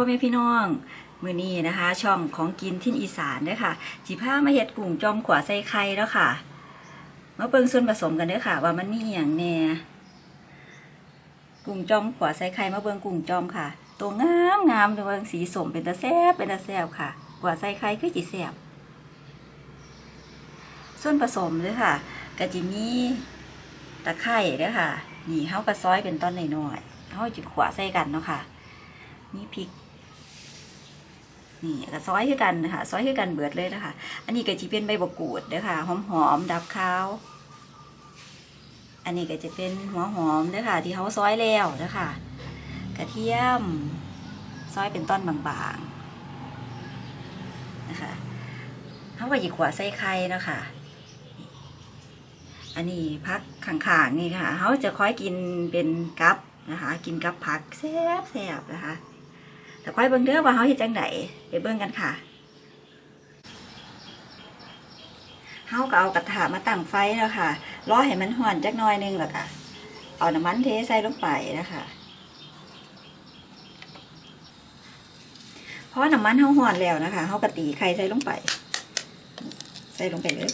พ่อแม่พี่น้อง มือนี้นะคะ ช่องของกินที่อีสานเด้อค่ะจิพามาเฮ็ดกุ้งจอมขวาใส่ไข่แล้วค่ะมาเบิ่งส่วนผสมกันเด้อค่ะ ว่ามันมีอย่างแน่กุ้งจอมขวาใส่ไข่มาเบิ่งกุ้งจอมค่ะ ตัวงามงามดูว่าสีสมเป็นตาแซ่บเป็นตาแซ่บค่ะขวาใส่ไข่คือจิแซบส่วนผสมเด้ค่ะก็จิมีตะไคร้เด้อค่ะนี่เฮาก็ซอยเป็นตอนหน้อยๆเฮาจิขวาใส่กันเนาะค่ะ มีพริก นี่ก็ซอยคือกันนะคะซอยคือกันเบิดเลยนะคะอันนี้ก็จะเป็นใบมะกรูดเด้อค่ะหอมหอมๆดับข้าวอันนี้ก็จะเป็นหัวหอมเด้อค่ะ ที่เขาซอยแล้วเด้อค่ะ กระเทียมซอยเป็นต้นบางๆนะคะเขาก็หยิบขวใส่ไข่เนะคะอันนี้พักข้างๆนี่ค่ะเขาจะคอยกินเป็นกับนะคะ กินกับผักแซ่บๆนะคะ แต่ค่อยเบิ่งเด้อว่าเขาเฮ็ดจังไดไปเบิ่งกันค่ะเฮาก็เอากระถามาตั้งไฟแล้วค่ะรอให้มันร้อนจักหน่อยนึงแล้วก็เอาน้ำมันเทใส่ลงไปนะคะเพราะน้ำมันเฮาร้อนแล้วนะคะเฮาก็ตีไข่ใส่ลงไป ใส่ลงไปเลย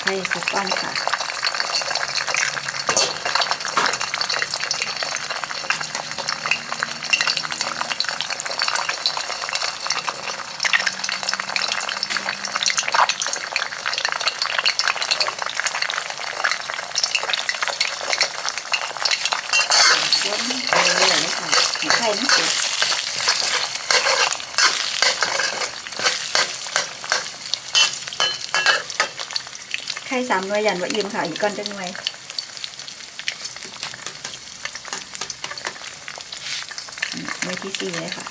ขอไข่สุกก้อนค่ะวนไปเรื่อยๆเลยค่ะไข่มันสุก สามหน่วยยันว่าอิ่มค่ะอีกก้อนจะหน่วยอืมหน่วยที่สี่เลยค่ะ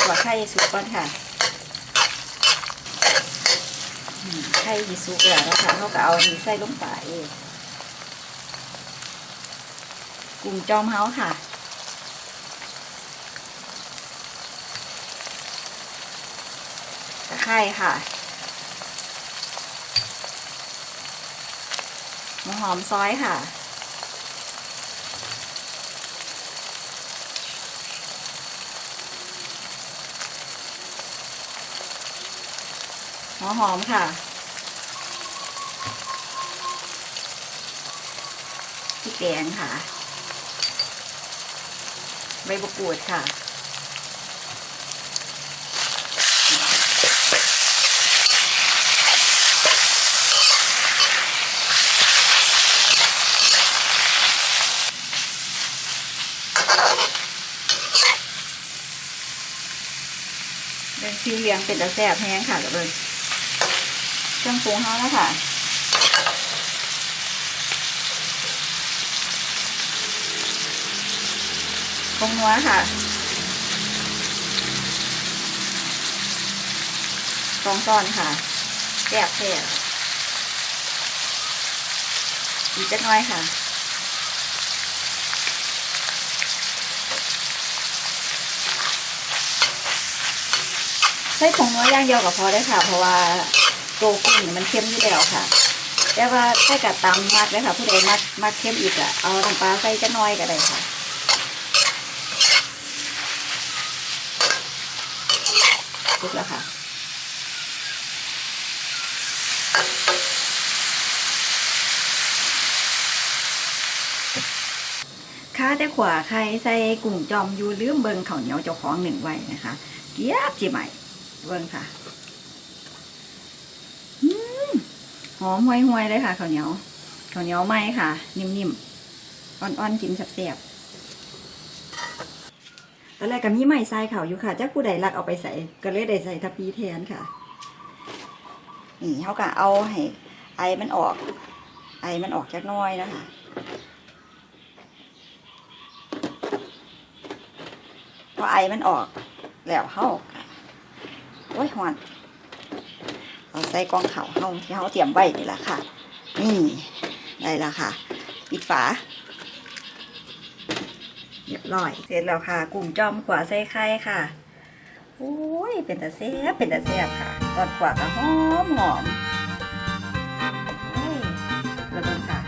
หัวไข่สุกก่อนค่ะอืม ไข่ยีสุกแล้วนะคะเขาก็เอาดีใส่ลงไปกุ้งจอมเฮาค่ะตะไคร่ค่ะมะหอมซอยค่ะ หัวหอมค่ะพริกแดงค่ะ ใบมะกรูดค่ะเป็นสีเหลืองเป็นตะแซ่บแห้งค่ะกับเบิร์ เครื่องปรุงเขาแล้วค่ะปรุงนัวค่ะสองซ้อนค่ะแซ่บแซ่บอีกจักน้อยค่ะใส่ผงนัวอย่างเดียวก็พอได้ค่ะ เพราะว่า โกกุ้งนี่มันเค็มอยู่แล้วค่ะ แต่ว่าถ้ากัดตำมักเลยค่ะ ผู้ใดมักมักเค็มอีกอะเอาน้ำปลาใส่จะน้อยก็ได้ค่ะสุกแล้วค่ะข้าแต่ขวาใครใส่กุ้งจอมอยู่ลืมเบิงข้าเหนียวเจ้าของหนึ่งไว้นะคะ เกียบจีใหม่เบิงค่ะอืม หอมห่วยๆเลยค่ะข้าวเหนียวข้าวเหนียวไหมค่ะ นิ่มๆอ่อนๆกินแซ่บๆตอนแรกก็มีไม้ทรายเขาอยู่ค่ะจ้าผู้ใดรักเอาไปใส่ก็เลยได้ใส่ทัพพีแทนค่ะนี่เขาก็เอาให้ไอมันออก ไอมันออกจากน้อยนะคะพอไอมันออกแล้วเขาโอ้ยหอน เอาใส่กองเขาเฮาที่เฮาเตรียมไว้นี่แหละค่ะ นี่ได้แล้วค่ะ ปิดฝาเรียบร้อย เสร็จแล้วค่ะ กลุ่มจอมขวาใส่ไข่ค่ะโอ้ยเป็นตาแซ่บเป็นตาแซ่บค่ะ ตอนขวาก็หอมหอมระเบิดค่ะ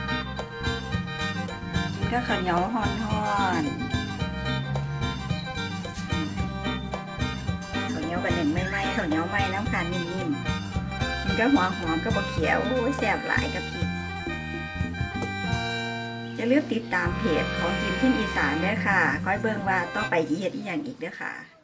กินก็ข้าวเหนียวฮ้อนๆข้าวเหนียวกับเน่นไม่ไหมข้าวเหนียวไหมน้ำขานิ่มๆ ก็หัวหอมก็บะเขียวโอ้ยแซ่บหลายกับพริกจะเลือกติดตามเพจของกินที่อีสานด้อค่ะ คอยเบิ่งว่าต่อไปจีเฮ็ดอีหยังอีกด้อค่ะ